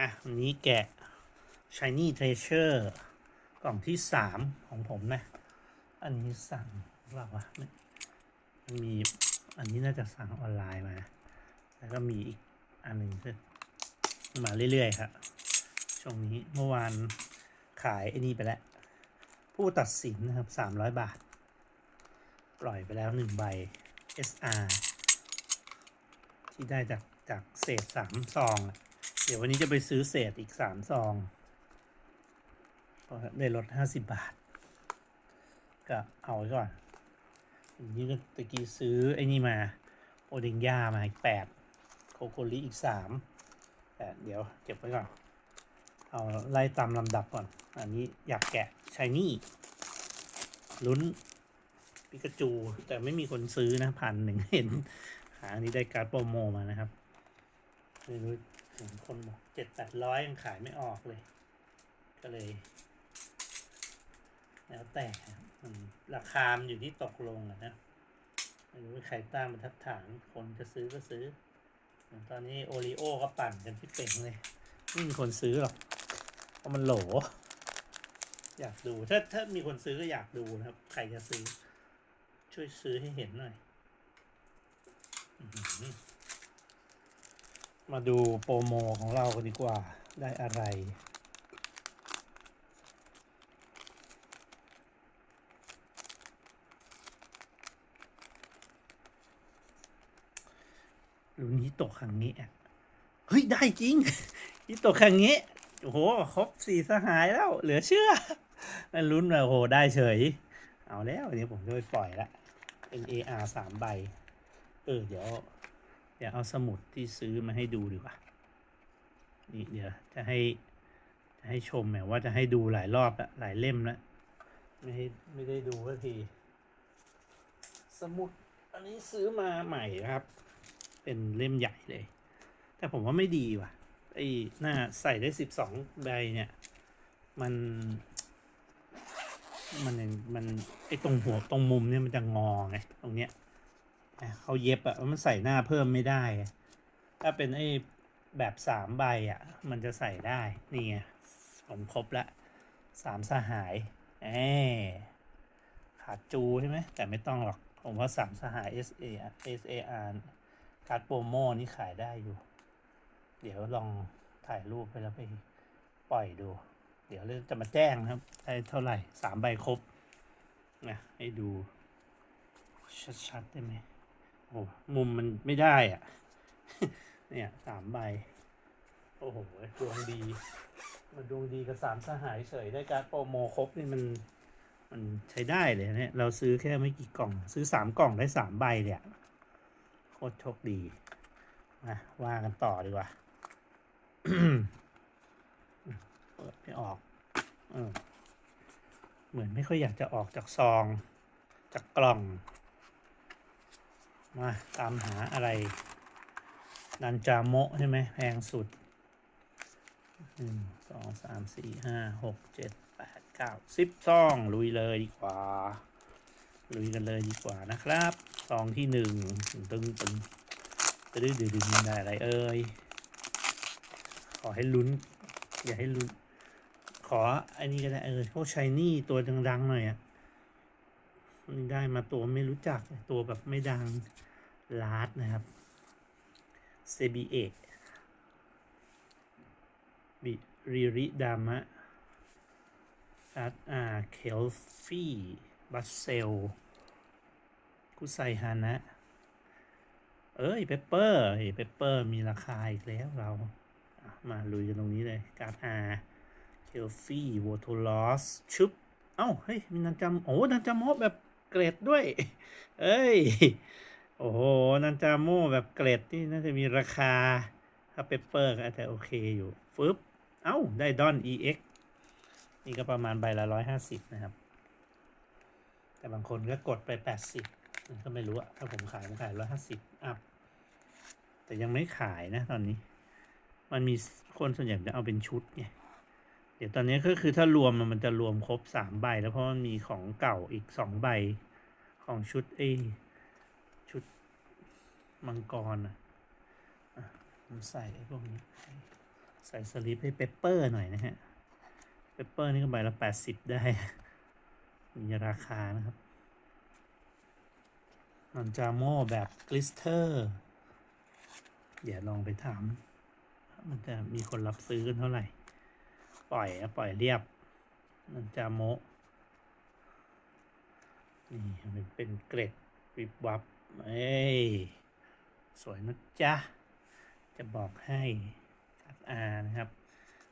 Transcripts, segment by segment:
อะวันนี้แกะ Shiny Treasure กล่องที่สามของผมนะ อันนี้สั่งหรือเปล่าวะมันมีอันนี้น่าจะสั่งออนไลน์มา แล้วก็มีอีกอันหนึ่งมาเรื่อยๆครับช่วงนี้เมื่อวานขายไอ้นี่ไปแล้ว ผู้ตัดสินนะครับสามร้อยบาท ปล่อยไปแล้วหนึ่งใบ SR ที่ได้จากจากเศษสามซองอะ ดี๋ยววันนี้จะไปซื้อเศษอีกสามซองก็ได้ลดห้าสิบบาท ก็เอาไว้ก่อนอันนี้ก็ตะกี้ซื้อไอ้นี่มาโอเดงย่ามาอีกแปดโคโคลิอีกสามแต่เดี๋ยวเก็บไว้ก่อน เอาไล่ตามลำดับก่อน อันนี้อยากแกะชายนี่ลุ้นปิกาจู แต่ไม่มีคนซื้อนะพันหนึ่งเห็น หาอันนี้ได้การ์ดโปรโมมานะครับไม่รู้ เห็นคนบอกเจ็ดแปดร้อยยังขายไม่ออกเลย ก็เลย แล้วแต่มันราคามันอยู่ที่ตกลงอะนะไม่รู้ใครตั้งบรรทัดฐานคนจะซื้อก็ซื้อตอนนี้โอริโอก็ปั่นกันที่เป่งเลยไม่มีคนซื้อหรอกเพราะมันโหล อยากดูถ้าถ้ามีคนซื้อก็อยากดูนะครับ ใครจะซื้อ ช่วยซื้อให้เห็นหน่อยอ มาดูโปรโมของเรากันดีกว่าได้อะไรรุ่นฮิโตะครั้งนี้อะเฮ้ย ได้จริงฮิโตะครั้งนี้ โอ้โห ครบสี่สหายแล้ว เหลือเชื่อนั่นลุ้นแบบโอ้โห ได้เฉย เอาแล้วอันนี้ผมจะไปปล่อยละเป็น AR สามใบ เออ เดี๋ยว เดี๋ยวเอาสมุดที่ซื้อมาให้ดูดีกว่า นี่เดี๋ยวจะให้จะให้ชมแบบว่าจะให้ดูหลายรอบละหลายเล่มละไม่ให้ไม่ได้ดูสักที สมุดอันนี้ซื้อมาใหม่ครับ เป็นเล่มใหญ่เลย แต่ผมว่าไม่ดีว่ะไอ้หน้าใส่ได้สิบสองใบเนี่ย มัน มันยังมันไอ้ตรงหัวตรงมุมเนี่ยมันจะงอไงตรงเนี้ย เขาเย็บอะมันใส่หน้าเพิ่มไม่ได้ ถ้าเป็นไอ้แบบสามใบอะมันจะใส่ได้นี่ไงผมครบละสามสหายแอขาดจูใช่ไหมแต่ไม่ต้องหรอก ผมว่าสามสหาย S A S A R การ์ดโปรโมนี่ขายได้อยู่ เดี๋ยวลองถ่ายรูปไปแล้วไปปล่อยดู เดี๋ยวเราจะมาแจ้งครับได้เท่าไหร่สามใบครบนะให้ดูชัดๆได้ไหม โอ้มุมมันไม่ได้อะ เนี่ยสามใบ โอ้โหดวงดี มันดวงดีกับสามสหายเฉยได้การโปรโมครบนี่มัน มันใช้ได้เลยเนี่ย เราซื้อแค่ไม่กี่กล่อง ซื้อสามกล่องได้สามใบเนี่ยโคตรโชคดีมาว่ากันต่อดีกว่าเปิดไม่ออก เออ เหมือนไม่ค่อยอยากจะออกจากซอง จากกล่อง มาตามหาอะไร นันจาโมะใช่ไหมแพงสุดหนึ่งสองสามสี่ห้าหกเจ็ดแปดเก้าสิบซอง ลุยเลยดีกว่า ลุยกันเลยดีกว่านะครับซองที่หนึ่งตึงตึงจะได้ดืดึงได้อะไรเอ่ยขอให้ลุ้น อย่าให้ลุ้น ขออันนี้ก็ได้เออพวกชายนี่ตัวดังๆหน่อยอะ ได้มาตัวไม่รู้จักตัวแบบไม่ดังลาร์ดนะครับ เซบีเอกบิริริดามะอาร์อาเคลฟี่บัสเซลกุไซฮานะ เอ้ยเปเปอร์เฮ้ยเปเปอร์มีราคาอีกแล้วเรามาลุยกันตรงนี้เลยการ์ดอาเคลฟี่วอโทลอสชุบ เอ้า เฮ้ย มีนันจำโอ้นันจำโมแบบ เกรดด้วย เอ้ย โอ้โห นันจาโมแบบเกรดที่น่าจะมีราคา ถ้าเปเปอร์ก็อาจจะโอเคอยู่ ฟึบ เอ้า ได้ดอน EX นี่ก็ประมาณใบละร้อยห้าสิบนะครับ แต่บางคนก็กดไปแปดสิบก็ไม่รู้อะถ้าผมขายผมขายร้อยห้าสิบอัพ แต่ยังไม่ขายนะตอนนี้ มันมีคนส่วนใหญ่จะเอาเป็นชุดไง เดี๋ยวตอนนี้ก็คือถ้ารวมมันจะรวมครบสามใบ แล้วเพราะมันมีของเก่าอีกสองใบของชุดเอชุดมังกรอะผมใส่ไอ้พวกนี้ ใส่สลิปให้เปปเปอร์หน่อยนะฮะเปปเปอร์นี่ก็ใบละแปดสิบได้ มีราคานะครับนอนจาโมแบบกลิสเตอร์เดี๋ยวลองไปถาม มันจะมีคนรับซื้อกันเท่าไหร่ ปล่อยนะปล่อยเรียบนอนจาโมนี่มันเป็นเกรดวิบวับเอ้ยสวยนะจ๊ะ จะบอกให้การ์ดอานะครับ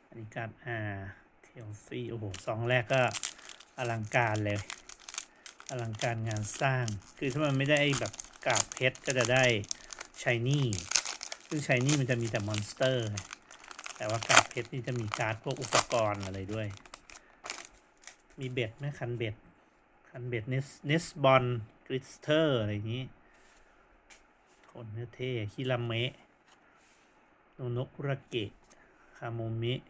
อันนี้การ์ดอาเทลฟี่โอ้โหสองแรกก็อลังการเลย อลังการงานสร้าง คือถ้ามันไม่ได้แบบกาบเพชรก็จะได้ชายนี่ซึ่งชายนี่มันจะมีแต่มอนสเตอร์ แต่ว่ากาบเพชรนี่จะมีการ์ดพวกอุปกรณ์อะไรด้วย มีเบ็ดไหมคันเบ็ด คันเบ็ดเนสเนสบอลกริสเตอร์อะไรอย่างนี้ คนเท่คิราเมะโนโนกุระเกะคาโมเมะ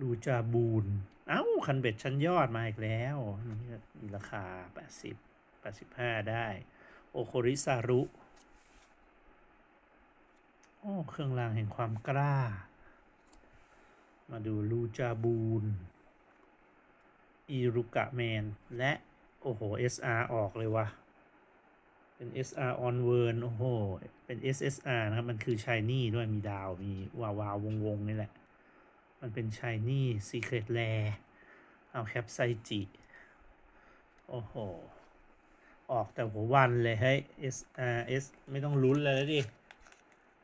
ลูจาบูน เอ้า คันเบ็ดชั้นยอดมาอีกแล้ว นี่มีราคา 80 85 ได้ โอโคริซารุ โอ้เครื่องรางแห่งความกล้า มาดูลูจาบูนอีรุกะแมน และ โอ้โห SR ออกเลยวะเป็น SR on w o r n โอ้โห เป็น SSR นะครับ มันคือ Shiny ด้วยมีดาว มีวาวาววงวงๆนี่แหละ มันเป็น Shiny Secret Rare เอาแคปไซจิ โอ้โห ออกแต่หัววันเลยให้ SRS ไม่ต้องลุ้นเลยดิ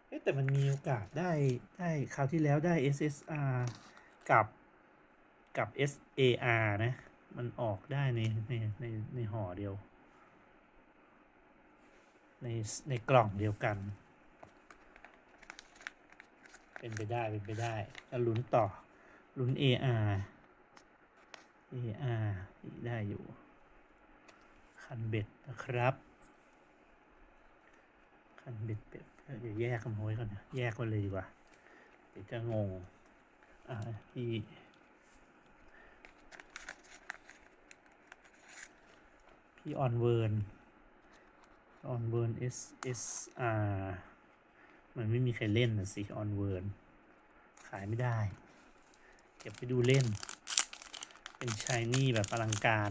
เอ๊ะแต่มันมีโอกาสได้ได้คราวที่แล้วได้ SSR กับกับ SAR นะ มันออกได้ในในในในห่อเดียว ในในกล่องเดียวกัน เป็นไปได้เป็นไปได้แล้วลุ้นต่อลุ้น AR AR ได้อยู่ คันเบ็ดนะครับ คันเบ็ดเป็ด เดี๋ยวแยกกันไว้ก่อนนะแยกกันเลยดีกว่าเดี๋ยวจะงง อ่าที่พี่ออนเวิร์นออนเวิร์น S S R มันไม่มีใครเล่นนะสิออนเวิร์นขายไม่ได้ เก็บไปดูเล่น เป็นชายนี่แบบอลังการ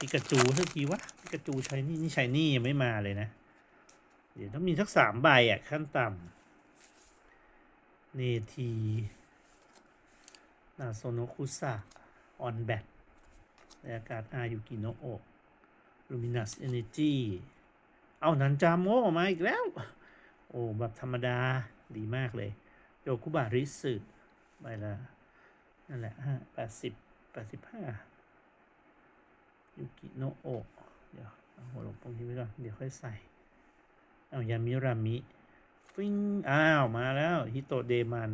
พิกาจูสักทีวะพิกาจูชายนี่นี่ชายนี่ยังไม่มาเลยนะ ดี๋ยวต้องมีสักสามใบอะขั้นต่ำเนทีนาโซโนคุสะออนแบทในอากาศอายุกิโนโอ Luminous Energy เอานันจามโมมาอีกแล้ว โอ้แบบธรรมดาดีมากเลยโยคุบาริสึไปละนั่นแหละฮะแปดสิบแปดสิบห้ายูกิโนโอะเดี๋ยวเอาหัวลงตรงนี้ไว้ก่อน เดี๋ยวค่อยใส่ เอายามิรามิฟิงอ้าวมาแล้วฮิโตเดมัน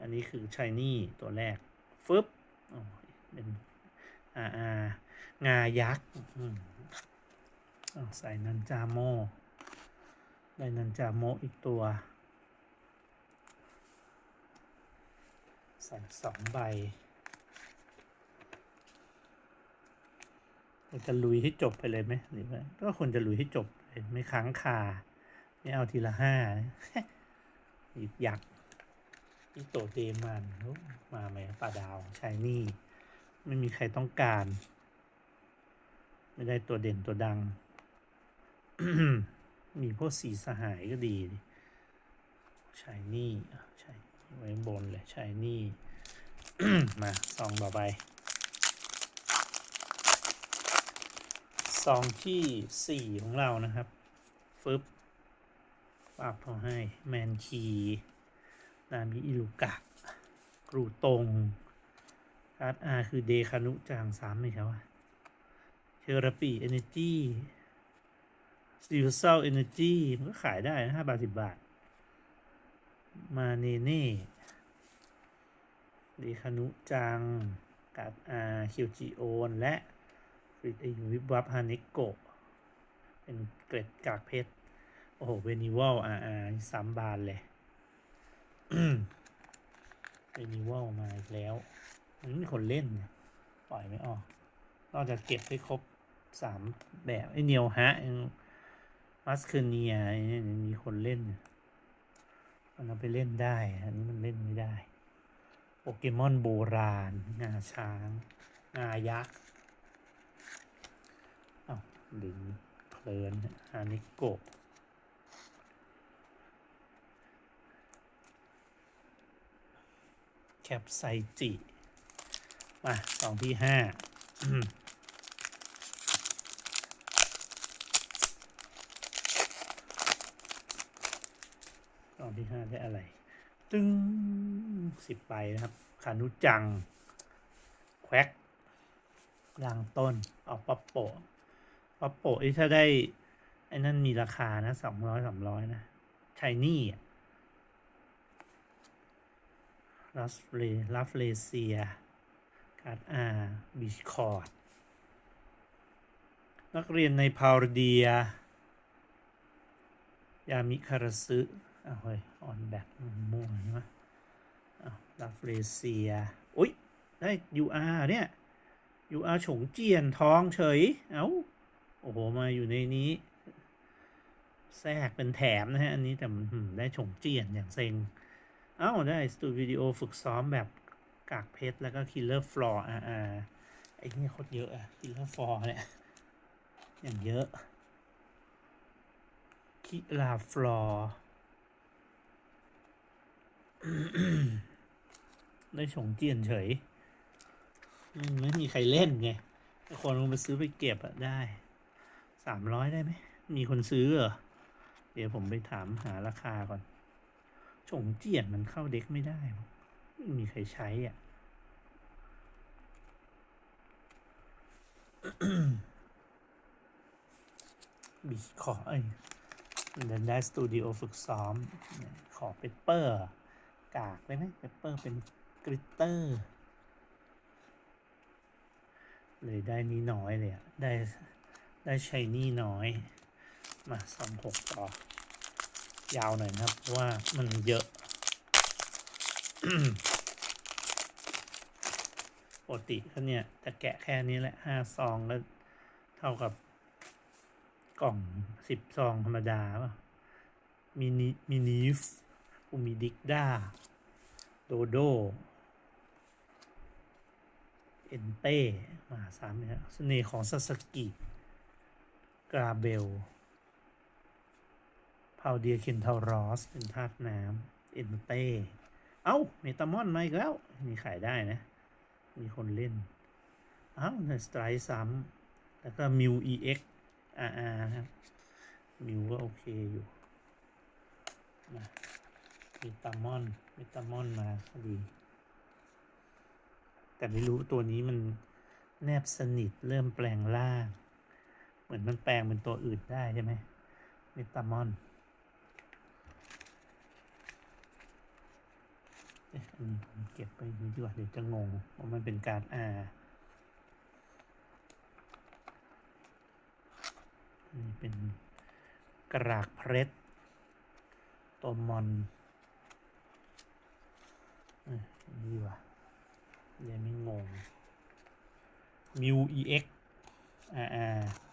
อันนี้คือชายนี่ตัวแรกฟึบเป็นอาอางายักษ์ใส่นันจาโมได้นันจาโมอีกตัว ใส่สองใบเราจะลุยให้จบไปเลยไหมหรือว่าก็ควรจะลุยให้จบ เลยไม่ค้างคาไม่เอาทีละห้าอีกยักษ์อีโตเดมันมาไหมปลาดาวชายนี่ ไม่มีใครต้องการ ไม่ได้ตัวเด่นตัวดัง มีพวกสีสหายก็ดีชายนี่ชายไว้บนเลยชายนี่ มาซองต่อไป ซองที่สี่ของเรานะครับ ฟึบปาบเขาให้ แมนคีนามิอิลุกะกรูตงการ์ดอาคือเดคานุจางสามไหมครับว่าเทอราปีเอเนจีซิลเซลเอเนจีมันก็ขายได้นะห้าบาทสิบบาท มาเนเน่เดคานุจังการ์ดอาคิวจิโอน และ ฟริตวิบวับฮานิโกะเป็นเกร็ดกากเพชร โอ้โห เวนิวอลอาอาสามบานเลยเวนิวอลมาอีกแล้วมันมีคนเล่นเนี่ยปล่อยไม่ออกนอกจากเก็บให้ครบสามแบบไอเนียวฮะมัสเคเนียมีคนเล่นมันเอาไปเล่นได้ อันนี้มันเล่นไม่ได้ โปเกมอนโบราณ งาช้าง งายักษ์ ลิงเพลินฮานิโกะแคปไซจิ มาสองที่ห้าตอนที่ห้าได้อะไร ตึ้งสิบใบนะครับขานุจัง แควกลางต้น เอาปัปโปะ ปัปโปะที่ถ้าได้ไอ้นั่นมีราคานะสองร้อยสามร้อยนะชายนี่ลัสเลลัฟเลเซียการ์ดอาบิชคอร์ดนักเรียนในพาวเดีย ยามิคารซึอ้าวเฮ้ยออนแบกม่วงใช่ไหมอ้าวลาฟเลเซียอุ้ยได้ UR เนี่ย UR ฉงเจียนท้องเฉย เอ้า โอ้โห มาอยู่ในนี้ แทรกเป็นแถมนะฮะ อันนี้แต่ได้ฉงเจียนอย่างเซ็ง เอ้า ได้สตูดิโอฝึกซ้อมแบบกากเพชร แล้วก็คิลเลอร์ฟลอร์อาร์ไอ้นี่โคตรเยอะอะคิลเลอร์ฟลอร์เนี่ย อย่างเยอะคิลาฟลอร์ได้ฉงเจียนเฉยไม่มีใครเล่นไงแต่คนลงไปซื้อไปเก็บอะได้ สามร้อยได้ไหม มีคนซื้อเหรอ เดี๋ยวผมไปถามหาราคาก่อนฉงเจียนมันเข้าเด็กไม่ได้ ไม่มีใครใช้อะบีขอเอ้ยเดินได้สตูดิโอฝึกซ้อม ขอเปเปอร์ กากได้ไหมเปเปอร์เป็นกริตเตอร์ เลยได้นี้น้อยเลยอะได้ ได้ใช้นี่น้อย มาสองหกต่อ ยาวหน่อยนะครับ เพราะว่ามันเยอะปกติเขาเนี่ย จะแกะแค่นี้แหละห้าซองก็เท่ากับ กล่องสิบซองธรรมดาป่ะมินิมินิฟอูมิดิกด้า โดโด เอ็นเต้มาสามเนี่ยเสน่ห์ของซาสกิ กาเบลพาวเดียเคนทารอส เป็นธาตุน้ำเอ็นเต้เอ้า เมตามอนมาอีกแล้ว มีขายได้นะ มีคนเล่น เอ้าเนสไตร์ซ้ำแล้วก็มิว EX RR นะครับ มิวก็โอเคอยู่มาเมตามอน เมตามอนมาก็ดี แต่ไม่รู้ตัวนี้มันแนบสนิทเริ่มแปลงร่าง มือนมันแปลงเป็นตัวอื่นได้ใช่ไหมเมตามอนเอ๊ะอันนี้ผมเก็บไปดีกว่าเดี๋ยวจะงงว่ามันเป็นการอานนี้เป็นกรากเพชรตัวมอนเอ้ยอันนี่ดีกว่าเดี๋ยวไม่งงมิว EX RR อะน้ำ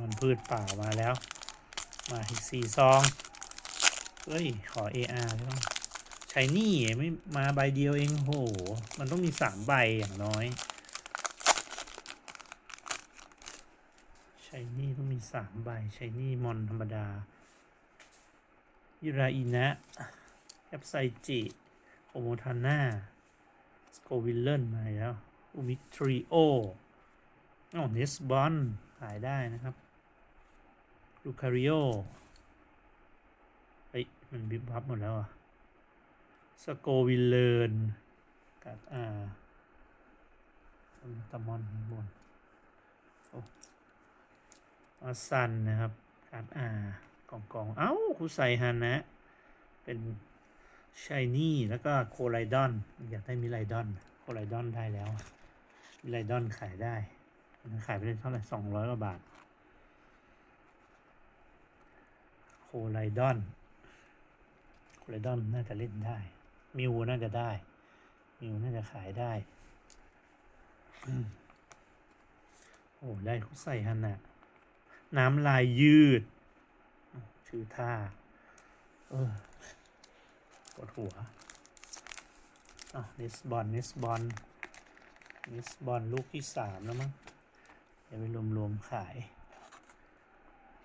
มันพืชเปล่ามาแล้ว มาอีกสี่ซองเฮ้ย ขอ AR ใช่ไหมใช้นี่ไม่มาใบเดียวเองโห มันต้องมีสามใบอย่างน้อยใช้นี่ต้องมีสามใบใช้นี่มอนธรรมดายิราอินะแอปไซจิโอโมทาน่าสโควิลเลนมาแล้ว อุมิทริโออ๋อเนสบอนายได้นะครับลูคาริโอเฮ้ย มันบิบวับหมดแล้วอะสโกวิลเลนกับอ่าตามอนบนโอ้อาซันนะครับการอ่ากล่องกอง เอ้าคุไซฮานะ เป็นชายนี่แล้วก็โคไลดอน อยากได้มิไลดอน โคไลดอนได้แล้ว มิไลดอนขายได้ ขายไปได้เท่าไหร่สองร้อยกว่าบาท โคไลดอน โคไลดอนน่าจะเล่นได้ มิวน่าจะได้ มิวน่าจะขายได้โอ้ได้เขาใส่ฮันน่ะ น้ำลายยืด ชื่อท่า เออปวดหัวอะนิสบอลนิสบอลนิสบอลลูกที่สามแล้วมั้ง เดี๋ยวไปรวมๆขาย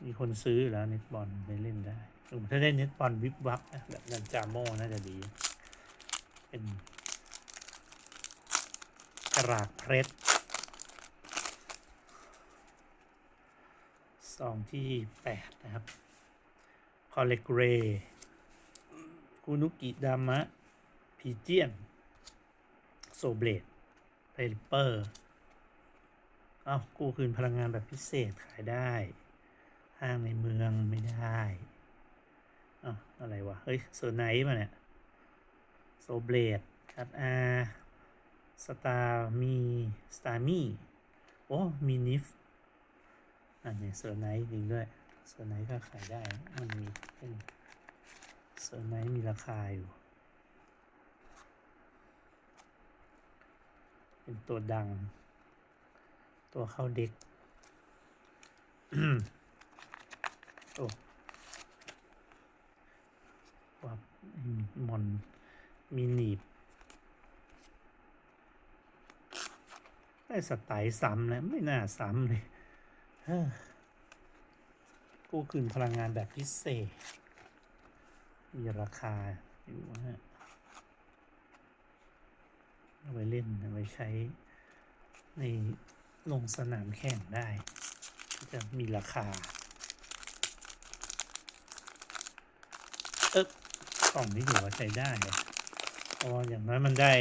มีคนซื้อแล้วเนิสบอลไปเล่นได้ถ้าได้นิสบอลวิบวับนะแบบนันจาโม่น่าจะดี เป็นกระรากเพรสซองที่แปดนะครับ คอลเลกเรกุนุกิดามะพีเจียน โซเบลดเพลเปอร์ อ้ากู้คืนพลังงานแบบพิเศษขายได้ ห้างในเมืองไม่ได้อ้าอะไรวะ เฮ้ยเซอร์ไนท์มาเนี่ย โซเบลดคัดอาสตาร์มี สตาร์มี โอ้ มีนิฟ อันนี้เซอร์ไนท์จริงด้วยเซอร์ไนท์ก็ขายได้ มันมีเป็นเซอร์ไนท์มีราคาอยู่เป็นตัวดัง ตัวเข้าเด็กโอ้ว่าหมอน มีหนีบ ได้สไตล์ซ้ำแล้วไม่น่าซ้ำเลยกู้คืนพลังงานแบบพิเศษ มีราคาอยู่ฮะเอาไว้เล่น เอาไว้ใช้ใน ลงสนามแข่งได้ จะมีราคาเอ๊บกล่องนี้ถือว่าใช้ได้เพราะอย่างน้อยมันได้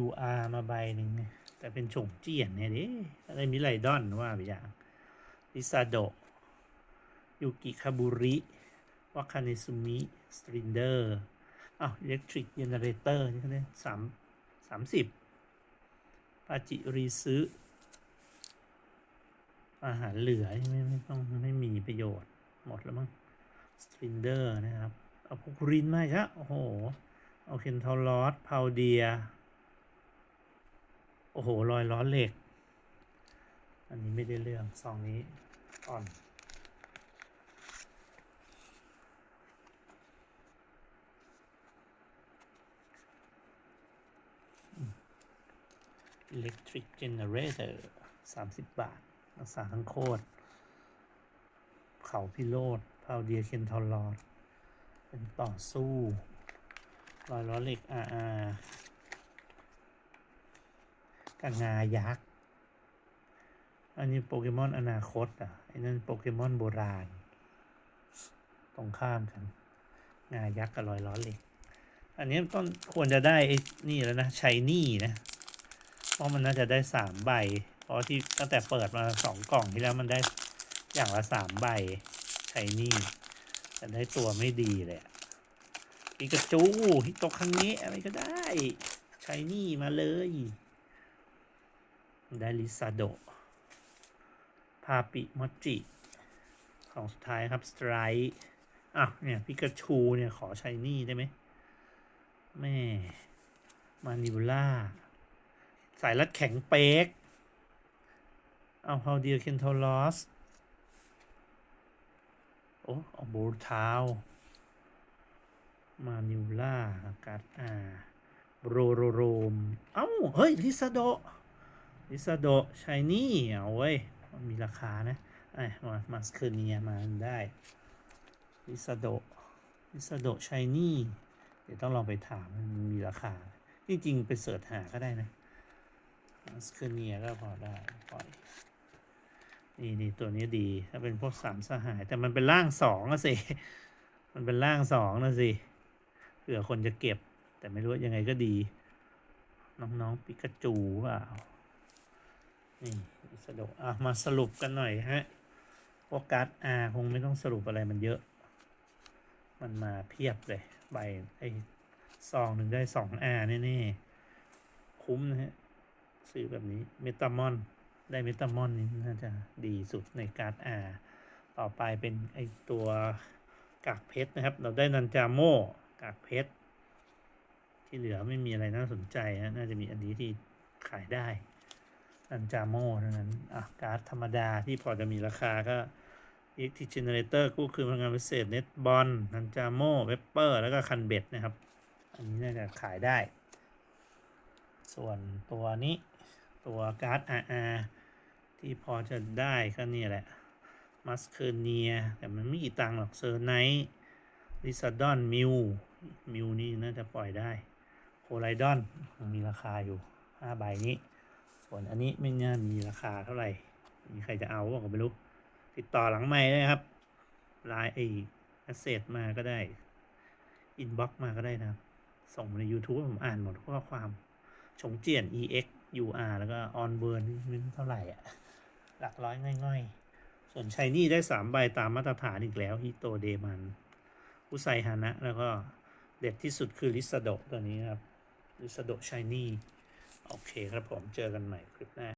UR มาใบหนึ่งแต่เป็นฉงเจียนเนี่ยดิอะไรมิไรดอนว่าไปอย่างลิซาโดยูกิคาบุริ วาคาเนซุมิ สตรินเดอร์อ้าวอิเล็กทริกเจเนเรเตอร์นี่เขาเนี่ยสามสามสิบปาจิรีซึ อาหารเหลือไม่ไม่ต้องไม่มีประโยชน์หมดแล้วมั้งสตรินเดอร์นะครับ เอาพวกรินมาอีกแล้วโอ้โห เอาเคนทอลอสพาวเดีย โอ้โหรอยล้อเหล็ก อันนี้ไม่ได้เรื่องซองนี้อ่อน Electric Generator 30บาท รักษาทั้งโคตรเขาพิโรธพาวเดียเคนทอลอด เป็นต่อสู้รอยล้อเหล็กอาอากับงายักษ์ อันนี้โปเกมอนอนาคตอะไอ้นั่นโปเกมอนโบราณ ตรงข้ามกัน งายักษ์กับรอยล้อเหล็ก อันนี้ต้นควรจะได้ไอ้นี่แล้วนะชัยนี่นะ เพราะมันน่าจะได้สามใบ เพราะที่ตั้งแต่เปิดมาสองกล่องที่แล้วมันได้อย่างละสามใบชัยนี่แต่ได้ตัวไม่ดีเลยปิกาจูฮิโตคังเงะอะไรก็ได้ชัยนี่มาเลย ได้ลิซาโดพาปิมอจิของสุดท้ายครับสไตร์อะเนี่ยปิกาชูเนี่ยขอชัยนี่ได้ไหมแม่มานิบูล่าสายรัดแข็งเป๊ก เอาฮาวเดียเคนทอลอสโอ้เอาโบลทาวมานิวล่าการ์ดอาโรโรโรม เอ้า เฮ้ย ลิซาโด ลิซาโดชายนี่เอาเว้ย มีราคานะไอ้มามาสเคเนียมาได้ ลิซาโด ลิซาโดชายนี่ เดี๋ยวต้องลองไปถามมันมีราคา จริงๆไปเสิร์ชหาก็ได้นะมาสเคเนียก็พอได้ปล่อย นี่นี่ตัวนี้ดี ถ้าเป็นพวกสามสหาย แต่มันเป็นร่างสองอะสิ มันเป็นร่างสองนะสิเผื่อคนจะเก็บ แต่ไม่รู้ยังไงก็ดี น้องๆปิกาจูเปล่านี่สะดวกอะมาสรุปกันหน่อยฮะพวกการ์ดอาคงไม่ต้องสรุปอะไรมันเยอะ มันมาเพียบเลยใบไอ้ซองหนึ่งได้สองอาแน่ๆ คุ้มนะฮะ ซื้อแบบนี้เมตามอน ได้เมตามอนนี่น่าจะดีสุดในการ์ดอาต่อไปเป็นไอตัวกากเพชรนะครับ เราได้นันจาโมกากเพชรที่เหลือไม่มีอะไรน่าสนใจนะน่าจะมีอันนี้ที่ขายได้นันจาโมเท่านั้นอะการ์ดธรรมดาที่พอจะมีราคาก็ e x t Generator กู้คืนพลังงานพิเศษ Net b o n นันจาโมเวปเปอร์แล้วก็คันเบ็ดนะครับ อันนี้น่าจะขายได้ ส่วนตัวนี้ตัวการ์ด RR ที่พอจะได้ก็เนี่ยแหละมัสเคเนียแต่มันไม่กี่ตังค์หรอกเซอร์ไนท์ลิซาดอนมิวมิวนี่น่าจะปล่อยได้โคไลดอนมีราคาอยู่5ใบนี้ ส่วนอันนี้ไม่น่ามีราคาเท่าไหร่ มีใครจะเอาก็ไม่รู้ ติดต่อหลังไม้ได้ครับไลน์ไอแอสเซทมาก็ได้อินบ็อกมาก็ได้นะ ส่งมาใน YouTube ผมอ่านหมดข้อความ ชงเจียน EX UR แล้วก็ on w o r d นี่เท่าไหร่อะ หลักร้อยง่อยๆ ส่วนชายนี่ได้สามใบตามมาตรฐานอีกแล้วฮิโตเดมันอุไซฮานะ แล้วก็เด็ดที่สุดคือลิซาโดตัวนี้ครับลิซาโดชายนี่ โอเคครับผมเจอกันใหม่คลิปหน้า